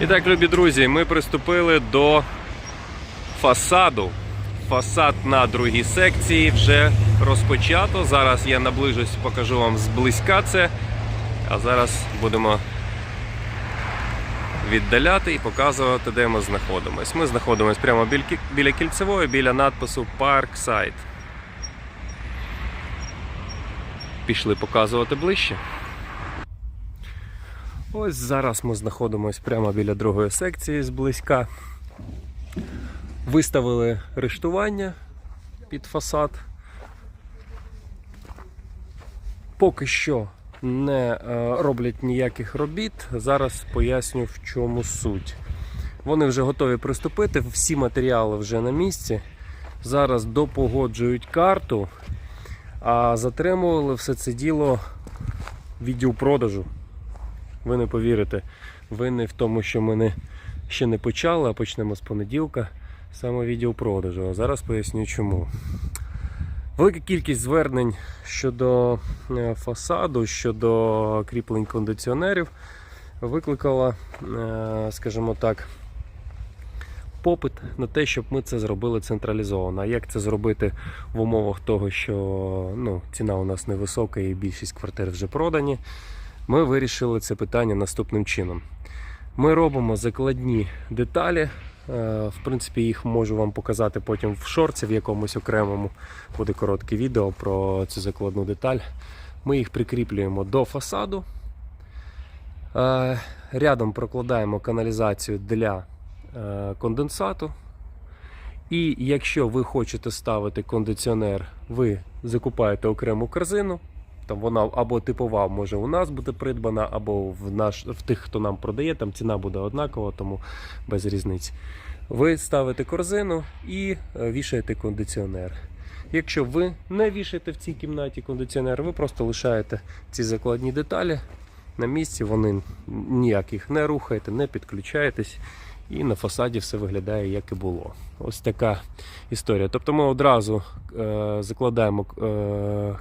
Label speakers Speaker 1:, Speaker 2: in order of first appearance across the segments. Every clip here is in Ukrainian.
Speaker 1: І так, любі друзі, ми приступили до фасаду. Фасад на другій секції вже розпочато. Зараз я наближусь, покажу вам зблизька це. А зараз будемо віддаляти і показувати, де ми знаходимось. Ми знаходимося прямо біля кільцевої, біля надпису Parkside. Пішли показувати ближче. Ось зараз ми знаходимося прямо біля другої секції зблизька. Виставили рештування під фасад. Поки що не е, роблять ніяких робіт. Зараз поясню в чому суть. Вони вже готові приступити, всі матеріали вже на місці. Зараз допогоджують карту, а затримували все це діло відділ продажу. Ви не повірите, винний в тому, що ми не, ще не почали, а почнемо з понеділка саме відділ продажу. А зараз поясню чому. Велика кількість звернень щодо е, фасаду, щодо кріплень кондиціонерів викликала, е, скажімо так, попит на те, щоб ми це зробили централізовано. А як це зробити в умовах того, що ну, ціна у нас невисока і більшість квартир вже продані? Ми вирішили це питання наступним чином. Ми робимо закладні деталі. е, В принципі, їх можу вам показати потім в шорці в якомусь окремому. Буде коротке відео про цю закладну деталь. Ми їх прикріплюємо до фасаду. Е, Рядом прокладаємо каналізацію для е, конденсату. І якщо ви хочете ставити кондиціонер, ви закупаєте окрему корзину. Там вона або типова може у нас бути придбана, або в наш в тих, хто нам продає, там ціна буде однакова, тому без різниці. Ви ставите корзину і е, вішаєте кондиціонер. Якщо ви не вішаєте в цій кімнаті кондиціонер, ви просто лишаєте ці закладні деталі на місці, вони ніяк їх не рухаєте, не підключаєтесь, і на фасаді все виглядає як і було. Ось така історія. Тобто ми одразу е, закладаємо е,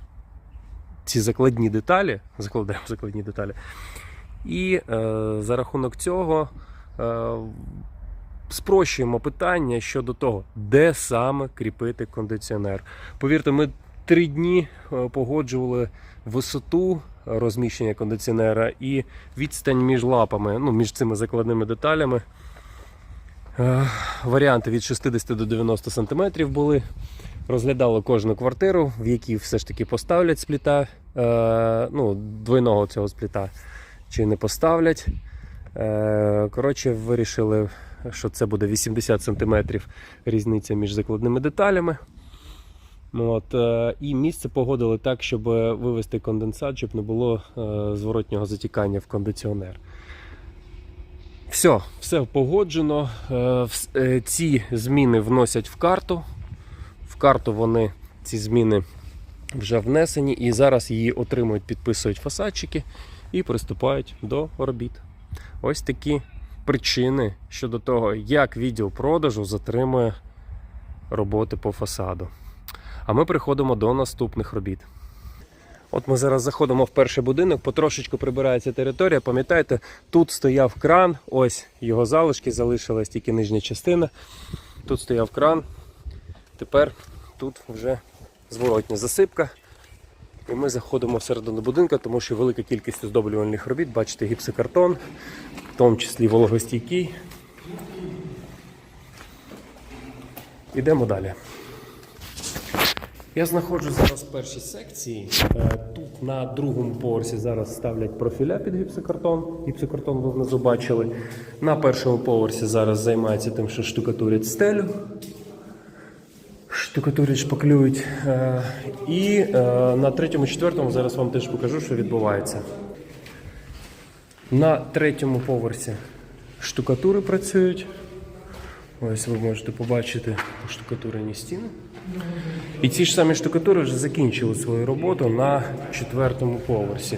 Speaker 1: ці закладні деталі, закладаємо закладні деталі, і е, за рахунок цього е, спрощуємо питання щодо того, де саме кріпити кондиціонер. Повірте, ми три дні е, погоджували висоту розміщення кондиціонера і відстань між лапами, ну, між цими закладними деталями. Е, Варіанти від 60 до 90 см були. Розглядали кожну квартиру, в якій все ж таки поставлять спліта, е, ну, двойного цього спліта, чи не поставлять. Е, коротше, вирішили, що це буде 80 см різниця між закладними деталями. От, і місце погодили так, щоб вивести конденсат, щоб не було зворотнього затікання в кондиціонер. Все, все погоджено. Е, е, ці зміни вносять в карту. В карту вони ці зміни вже внесені, і зараз її отримують, підписують фасадчики і приступають до робіт. Ось такі причини щодо того, як відділ продажу затримує роботи по фасаду. А ми приходимо до наступних робіт. От ми зараз заходимо в перший будинок, потрошечку прибирається територія. Пам'ятаєте, тут стояв кран, ось його залишки, залишилась тільки нижня частина. Тут стояв кран. Тепер тут вже зворотня засипка. І ми заходимо всередину будинку, тому що велика кількість оздоблювальних робіт, бачите, гіпсокартон, в тому числі вологостійкий. Ідемо далі. Я знаходжусь зараз в першій секції. Е, Тут на другому поверсі зараз ставлять профіля під гіпсокартон. Гіпсокартон ви внизу бачили. На першому поверсі зараз займаються тим, що штукатурять стелю. Штукатурять, шпаклюють. Е, І е, на третьому, четвертому зараз вам теж покажу, що відбувається. На третьому поверсі штукатури працюють. Ось ви можете побачити штукатурені стіни. І ці ж самі штукатури вже закінчили свою роботу на четвертому поверсі.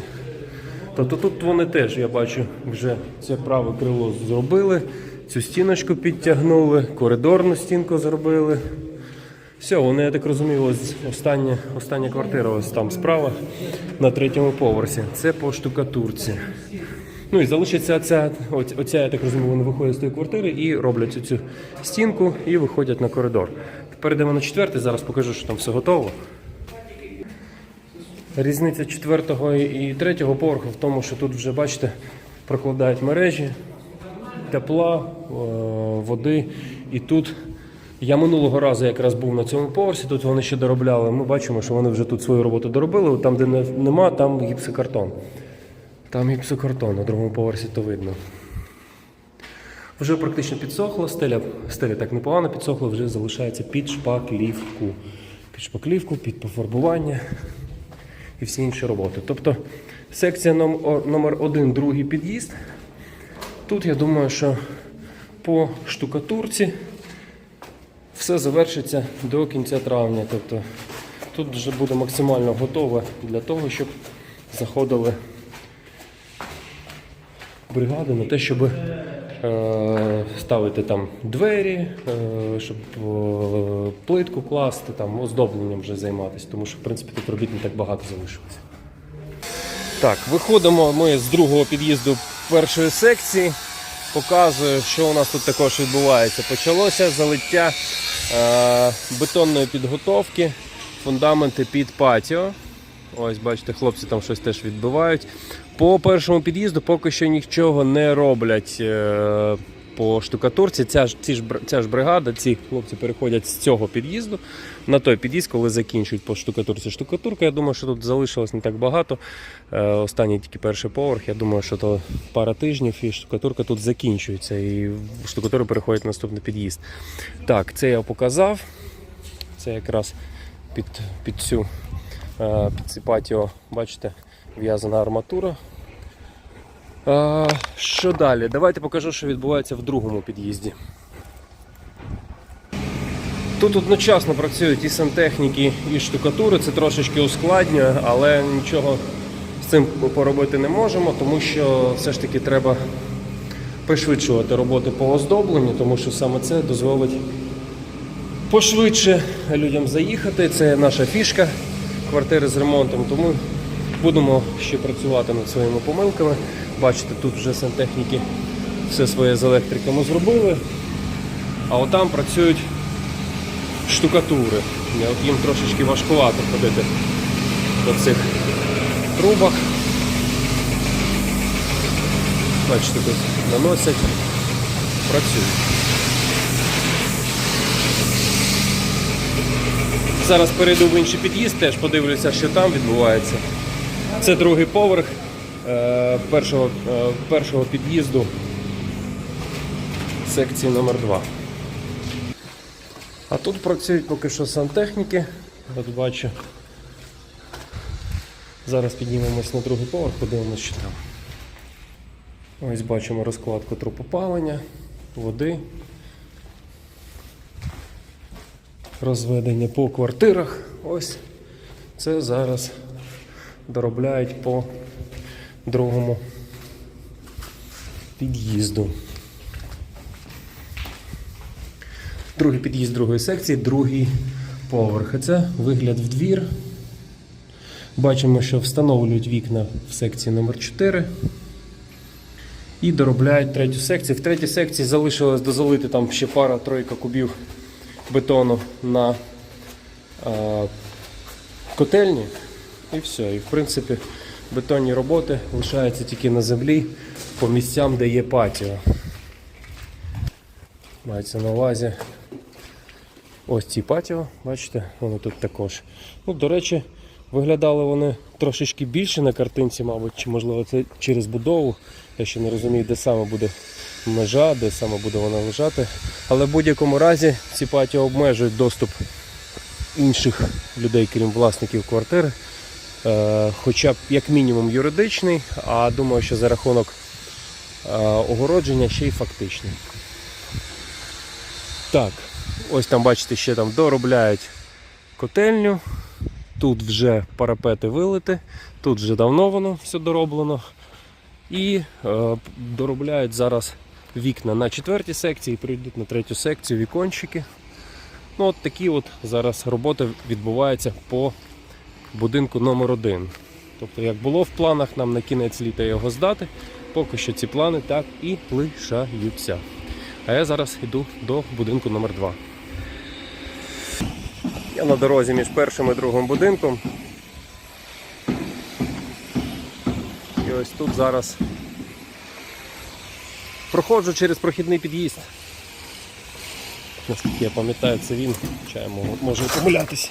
Speaker 1: Тобто тут вони теж, я бачу, вже це праве крило зробили, цю стіночку підтягнули, коридорну стінку зробили. Все, вони, я так розумію, ось остання, остання квартира ось там справа на третьому поверсі. Це по штукатурці. Ну і залишиться ця, оця, я так розумію, вони виходять з тої квартири і роблять цю стінку і виходять на коридор. Тепер йдемо на четвертий, зараз покажу, що там все готово. Різниця четвертого і третього поверху в тому, що тут вже, бачите, прокладають мережі тепла, е, води. І тут я минулого разу якраз був на цьому поверсі, тут вони ще доробляли. Ми бачимо, що вони вже тут свою роботу доробили. Там, де нема, там гіпсокартон. Там гіпсокартон, на другому поверсі то видно. Вже практично підсохло, стеля, стеля так непогано підсохла, вже залишається під шпаклівку. Під шпаклівку, під пофарбування і всі інші роботи. Тобто секція номер, номер один, другий під'їзд. Тут я думаю, що по штукатурці все завершиться до кінця травня. Тобто тут вже буде максимально готове для того, щоб заходили бригади на те, щоб ставити там двері, е, щоб е, плитку класти, там оздобленням вже займатися, тому що в принципі тут робіт не так багато залишилося. Так, виходимо ми з другого під'їзду першої секції. Показую, що у нас тут також відбувається. Почалося залиття е, бетонної підготовки, фундаменти під патіо. Ось, бачите, хлопці там щось теж відбивають. По першому під'їзду поки що нічого не роблять е, по штукатурці. Ця ж, ці ж, ця ж бригада, ці хлопці переходять з цього під'їзду на той під'їзд, коли закінчують по штукатурці. Штукатурка, я думаю, що тут залишилось не так багато. Е, останній тільки перший поверх. Я думаю, що то пара тижнів і штукатурка тут закінчується. І штукатура переходить на наступний під'їзд. Так, це я показав. Це якраз під, під цю під ці патіо, бачите, в'язана арматура. Е, Що далі? Давайте покажу, що відбувається в другому під'їзді. Тут одночасно працюють і сантехніки, і штукатури. Це трошечки ускладнює, але нічого з цим поробити не можемо, тому що все ж таки треба пришвидшувати роботи по оздобленню, тому що саме це дозволить пошвидше людям заїхати. Це наша фішка квартири з ремонтом. Тому будемо ще працювати над своїми помилками. Бачите, тут вже сантехніки все своє з електриками зробили. А отам працюють штукатури. Їм трошечки важкувато ходити по цих трубах. Бачите, тут наносять, працюють. Зараз перейду в інший під'їзд, теж подивлюся, що там відбувається. Це другий поверх е, першого, е, першого під'їзду секції номер 2 А тут працюють поки що сантехніки. От бачу. Зараз піднімемось на другий поверх, подивимось, що там. Ось бачимо розкладку трупопалення, води. Розведення по квартирах. Ось це зараз доробляють по другому під'їзду. Другий під'їзд другої секції, другий поверх. Це вигляд в двір. Бачимо, що встановлюють вікна в секції номер 4 і доробляють третю секцію. В третій секції залишилось дозалити там ще пара-тройка кубів бетону на е, котельні. І все. І в принципі бетонні роботи лишаються тільки на землі по місцям, де є патіо. Мається на увазі ось ці патіо, бачите, вони тут також. Ну, до речі, виглядали вони трошечки більше на картинці, мабуть, чи можливо це через будову. Я ще не розумію, де саме буде межа, де саме буде вона лежати. Але в будь-якому разі ці патіо обмежують доступ інших людей, крім власників квартири. Е, Хоча б як мінімум юридичний, а думаю, що за рахунок е, огородження ще й фактичний. Так, ось там бачите, ще там доробляють котельню. Тут вже парапети вилити, тут вже давно воно все дороблено. І е, доробляють зараз вікна на четвертій секції, прийдуть на третю секцію вікончики. Ну, от такі от зараз роботи відбуваються по будинку номер 1 Тобто, як було в планах нам на кінець літа його здати, поки що ці плани так і лишаються. А я зараз йду до будинку номер 2 Я на дорозі між першим і другим будинком. І ось тут зараз проходжу через прохідний під'їзд. Наскільки я пам'ятаю, це він. Можу, можу помилятися.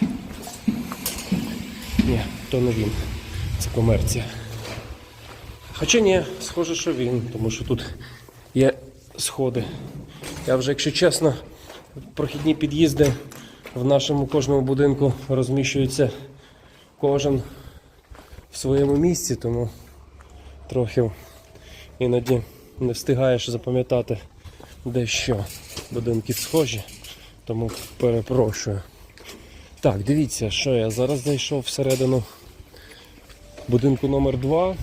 Speaker 1: Ні, то не він. Це комерція. Хоча ні, схоже, що він, тому що тут є сходи. Я вже, якщо чесно, прохідні під'їзди в нашому кожному будинку розміщуються кожен в своєму місці, тому трохи іноді не встигаєш запам'ятати де що. Будинки схожі, тому перепрошую. Так, дивіться, що я зараз зайшов всередину будинку номер 2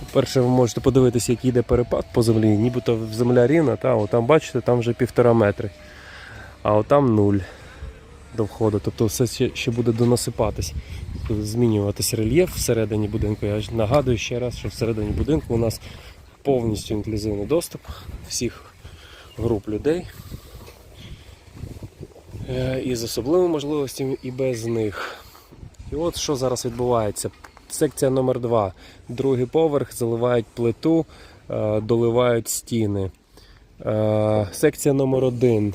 Speaker 1: По-перше, ви можете подивитися, який йде перепад по землі, нібито земля рівна, та, там бачите, там вже півтора метри. А отам нуль до входу. Тобто все ще, ще буде донасипатись, змінюватись рельєф всередині будинку. Я нагадую ще раз, що всередині будинку у нас повністю інклюзивний доступ всіх груп людей. Е, І з особливими можливостями, і без них. І от що зараз відбувається. Секція номер 2 Другий поверх заливають плиту, е, доливають стіни. Е, Секція номер 1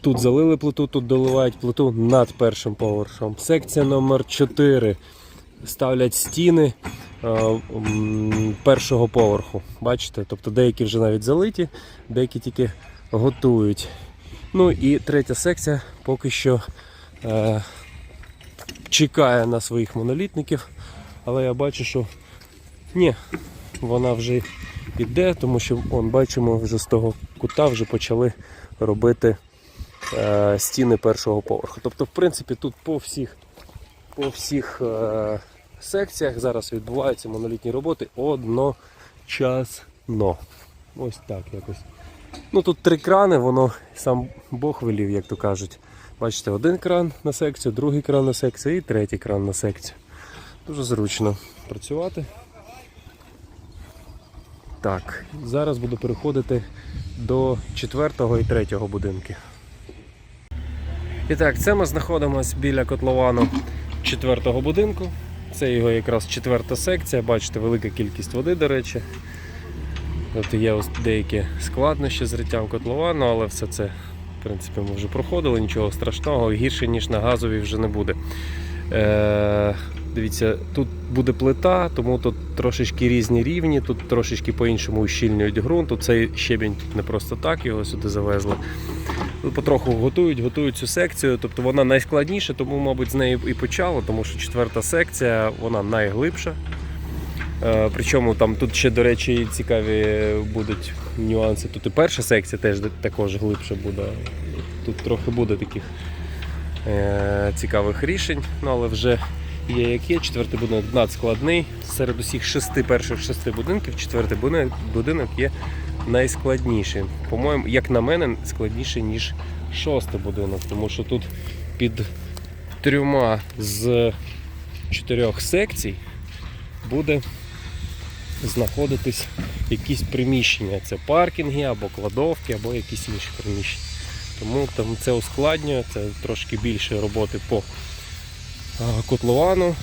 Speaker 1: Тут залили плиту, тут доливають плиту над першим поверхом. Секція номер 4 ставлять стіни е, першого поверху. Бачите? Тобто деякі вже навіть залиті, деякі тільки готують. Ну і третя секція поки що е, чекає на своїх монолітників, але я бачу, що ні, вона вже йде, тому що он, бачимо, вже з того кута вже почали робити стіни першого поверху. Тобто, в принципі, тут по всіх, по всіх е, секціях зараз відбуваються монолітні роботи одночасно. Ось так якось. Ну тут три крани, воно сам Бог велів, як то кажуть. Бачите, один кран на секцію, другий кран на секцію і третій кран на секцію. Дуже зручно працювати. Так, зараз буду переходити до четвертого і третього будинків. І так, це ми знаходимося біля котловану четвертого будинку. Це його якраз четверта секція. Бачите, велика кількість води, до речі. Тобто є ось деякі складнощі з риттям котловану, але все це, в принципі, ми вже проходили, нічого страшного, гірше, ніж на газовій вже не буде. Е, дивіться, тут буде плита, тому тут трошечки різні рівні, тут трошечки по-іншому ущільнюють ґрунт. Тут цей щебінь не просто так його сюди завезли. Потроху готують, готують цю секцію. Тобто вона найскладніша, тому, мабуть, з неї і почало, тому що четверта секція вона найглибша. Е, Причому там тут ще, до речі, цікаві будуть нюанси. Тут і перша секція теж також глибше буде. Тут трохи буде таких е, цікавих рішень, ну але вже є як є. Четвертий будинок надскладний. Серед усіх шести перших шести будинків, четвертий будинок, є найскладніший. По-моєму, як на мене, складніший, ніж шостий будинок, тому що тут під трьома з чотирьох секцій буде знаходитись якісь приміщення. Це паркінги або кладовки, або якісь інші приміщення. Тому там це ускладнює, це трошки більше роботи по котловану,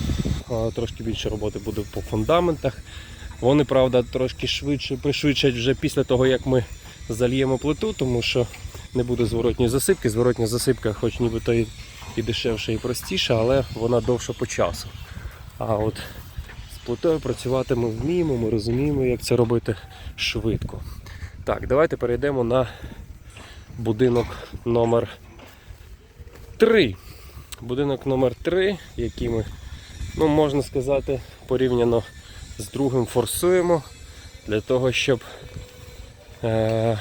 Speaker 1: трошки більше роботи буде по фундаментах. Вони, правда, трошки швидше пришвидшать вже після того, як ми зальємо плиту, тому що не буде зворотньої засипки. Зворотня засипка, хоч нібито і, і дешевша, і простіша, але вона довша по часу. А от з плитою працювати ми вміємо, ми розуміємо, як це робити швидко. Так, давайте перейдемо на будинок номер 3. Будинок номер 3, який ми, ну, можна сказати, порівняно з другим форсуємо для того, щоб е,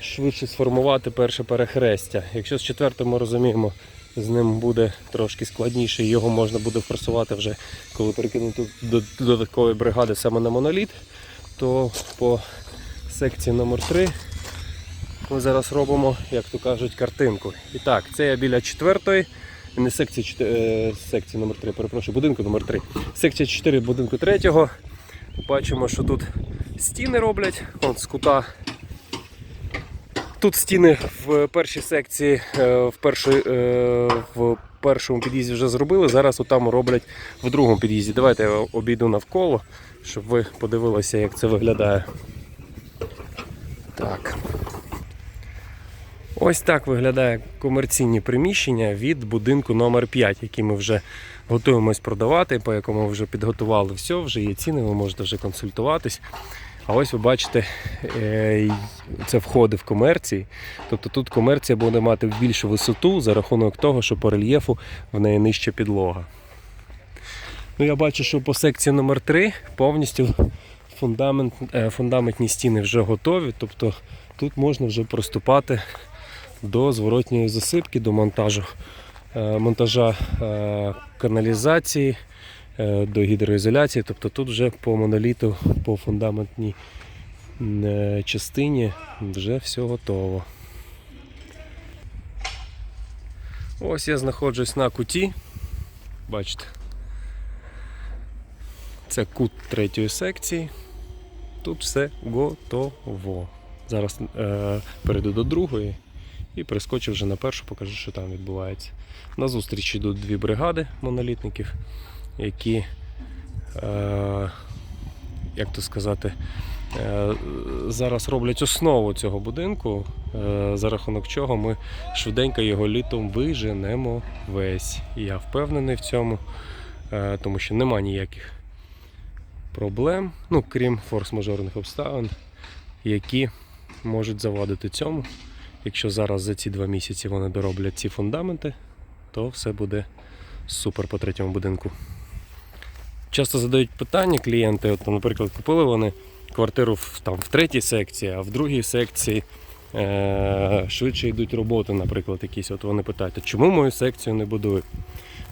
Speaker 1: швидше сформувати перше перехрестя. Якщо з четвертим ми розуміємо, з ним буде трошки складніше, його можна буде форсувати вже, коли перекинути до додаткової бригади саме на моноліт, то по секції номер 3 ми зараз робимо, як то кажуть, картинку. І так, це я біля четвертої, не секції, чотир- е, секції номер 3, перепрошую, будинку номер 3. Секція 4 будинку третього. Бачимо, що тут стіни роблять. От з кута. Тут стіни в першій секції, е, в, першій, е, в першому під'їзді вже зробили. Зараз отам роблять в другому під'їзді. Давайте я обійду навколо, щоб ви подивилися, як це виглядає. Так. Ось так виглядає комерційні приміщення від будинку номер 5 який ми вже готуємось продавати, по якому вже підготували все, вже є ціни, ви можете вже консультуватись. А ось ви бачите, е, це входи в комерції. Тобто тут комерція буде мати більшу висоту за рахунок того, що по рельєфу в неї нижча підлога. Ну, я бачу, що по секції номер 3 повністю фундамент, е, фундаментні стіни вже готові. Тобто тут можна вже приступати до зворотньої засипки, до монтажу, е, монтажа е, каналізації, е, до гідроізоляції. Тобто тут вже по моноліту, по фундаментній частині вже все готово. Ось я знаходжусь на куті. Бачите. Це кут третьої секції. Тут все готово. Зараз е, перейду до другої і перескочу вже на першу, покажу, що там відбувається. На зустріч йдуть дві бригади монолітників, які, е, як то сказати, е, зараз роблять основу цього будинку, е, за рахунок чого ми швиденько його літом виженемо весь. Я впевнений в цьому, е, тому що нема ніяких проблем, ну крім форс-мажорних обставин, які можуть завадити цьому. Якщо зараз за ці два місяці вони дороблять ці фундаменти, то все буде супер по третьому будинку. Часто задають питання клієнти, от, наприклад, купили вони квартиру в, там, в третій секції, а в другій секції е- швидше йдуть роботи, наприклад, якісь. От вони питають, а чому мою секцію не будують?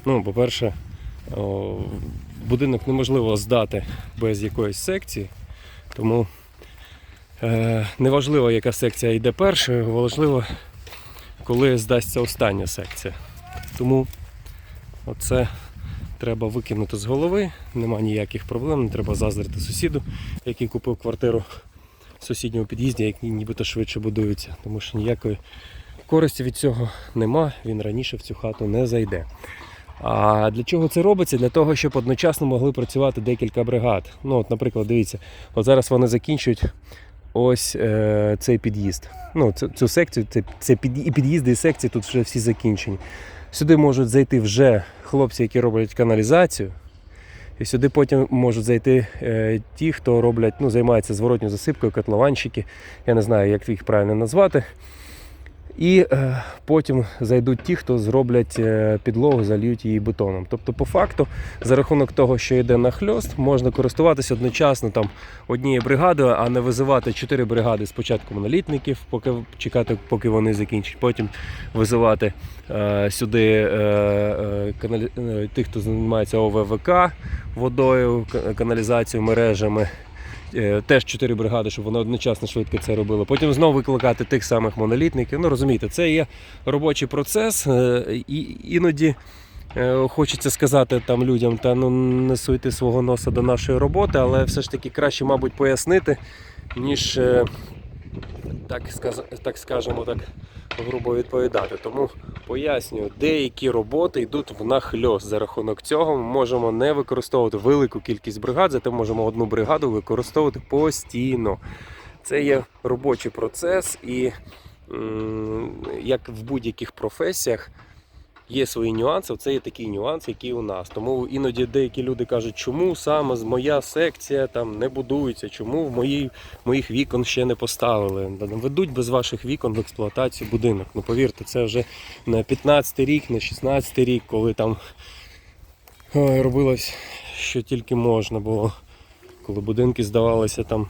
Speaker 1: Ну, по-перше, будинок неможливо здати без якоїсь секції, тому неважливо, яка секція йде першою, важливо, коли здасться остання секція. Тому оце треба викинути з голови, нема ніяких проблем, не треба заздрити сусіду, який купив квартиру в сусідньому під'їзді, який нібито швидше будується, тому що ніякої користі від цього нема, він раніше в цю хату не зайде. А для чого це робиться? Для того, щоб одночасно могли працювати декілька бригад. Ну, от, наприклад, дивіться, от зараз вони закінчують ось е, цей під'їзд. Ну, цю, цю секцію, це, це під, і під'їзди, і секції тут вже всі закінчені. Сюди можуть зайти вже хлопці, які роблять каналізацію. І сюди потім можуть зайти е, ті, хто роблять, ну, займаються зворотньою засипкою, котлованщики. Я не знаю, як їх правильно назвати. І е, потім зайдуть ті, хто зроблять е, підлогу, зальють її бетоном. Тобто, по факту, за рахунок того, що йде нахльост, можна користуватися одночасно там однією бригадою, а не визивати чотири бригади спочатку монолітників, поки чекати, поки вони закінчать. Потім визивати е, сюди е, е, е, тих, хто займається ОВВК водою, ка- каналізацією, мережами. Е, Теж чотири бригади, щоб вони одночасно швидко це робили. Потім знову викликати тих самих монолітників. Ну розумієте, це є робочий процес. е, І іноді е, хочеться сказати там людям, та ну не суйте свого носа до нашої роботи, але все ж таки краще, мабуть, пояснити, ніж так, так скажемо так грубо відповідати. Тому пояснюю, деякі роботи йдуть в нахльос. За рахунок цього ми можемо не використовувати велику кількість бригад, зате можемо одну бригаду використовувати постійно. Це є робочий процес, і як в будь-яких професіях. Є свої нюанси, це є такий нюанс, який у нас. Тому іноді деякі люди кажуть, чому саме моя секція там не будується, чому в моїй, моїх вікон ще не поставили. Ведуть без ваших вікон в експлуатацію будинок. Ну повірте, це вже на 15 рік, на 16 рік, коли там ой, робилось що тільки можна було, коли будинки здавалися там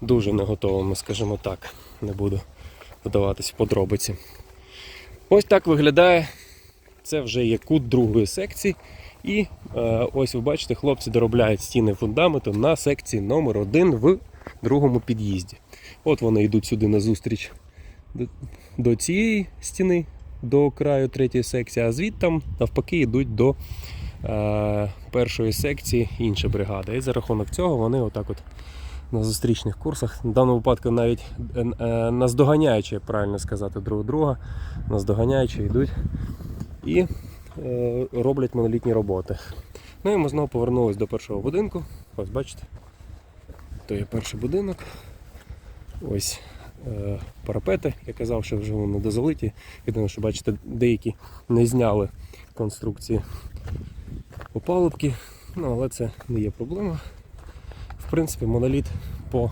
Speaker 1: дуже не готовими, скажімо так. Не буду вдаватись в подробиці. Ось так виглядає. Це вже є кут другої секції. І е, ось ви бачите, хлопці доробляють стіни фундаменту на секції номер 1 в другому під'їзді. От вони йдуть сюди на зустріч до, до цієї стіни, до краю третьої секції, а звідти навпаки йдуть до е, першої секції інша бригада. І за рахунок цього вони отак от на зустрічних курсах, в даному випадку навіть е, е, наздоганяючи, правильно сказати, друг друга, наздоганяючи йдуть і е, роблять монолітні роботи. Ну і ми знову повернулись до першого будинку. Ось бачите, то є перший будинок. Ось парапети. Я казав, що вже вони дозалиті. Єдине, що бачите, деякі не зняли конструкції опалубки, ну, але це не є проблема. В принципі, моноліт по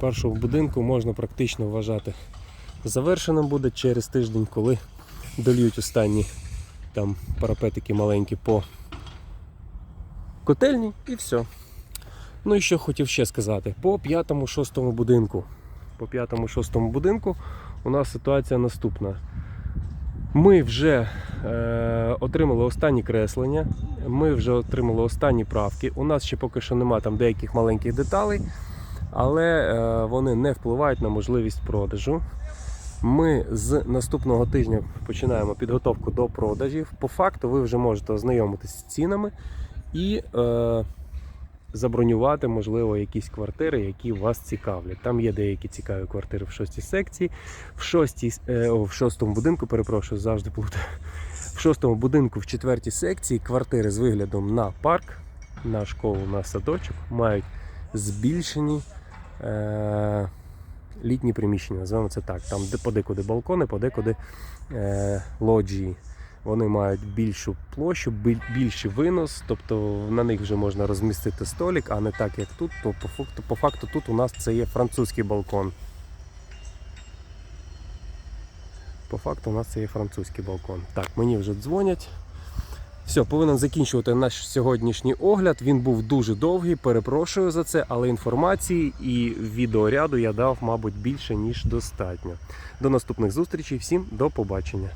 Speaker 1: першому будинку можна практично вважати завершеним буде через тиждень, коли дольють останні там парапетики маленькі по котельні і все. Ну і що хотів ще сказати, по п'ятому-шостому будинку. По п'ятому-шостому будинку у нас ситуація наступна. Ми вже е, отримали останні креслення, ми вже отримали останні правки. У нас ще поки що немає там деяких маленьких деталей, але е, вони не впливають на можливість продажу. Ми з наступного тижня починаємо підготовку до продажів. По факту ви вже можете ознайомитися з цінами і е, забронювати, можливо, якісь квартири, які вас цікавлять. Там є деякі цікаві квартири в шостій секції, в шостій, е, о, в шостому будинку, перепрошую, завжди плутаю. В шостому будинку в четвертій секції квартири з виглядом на парк, на школу, на садочок мають збільшені. Е, літні приміщення, називаємо це так. Там подекуди балкони, подекуди е, лоджії. Вони мають більшу площу, більший винос, тобто на них вже можна розмістити столик, а не так як тут. То по факту, по факту тут у нас це є французький балкон. По факту у нас це є французький балкон. Так, мені вже дзвонять. Все, повинен закінчувати наш сьогоднішній огляд. Він був дуже довгий, перепрошую за це, але інформації і відеоряду я дав, мабуть, більше, ніж достатньо. До наступних зустрічей, всім до побачення.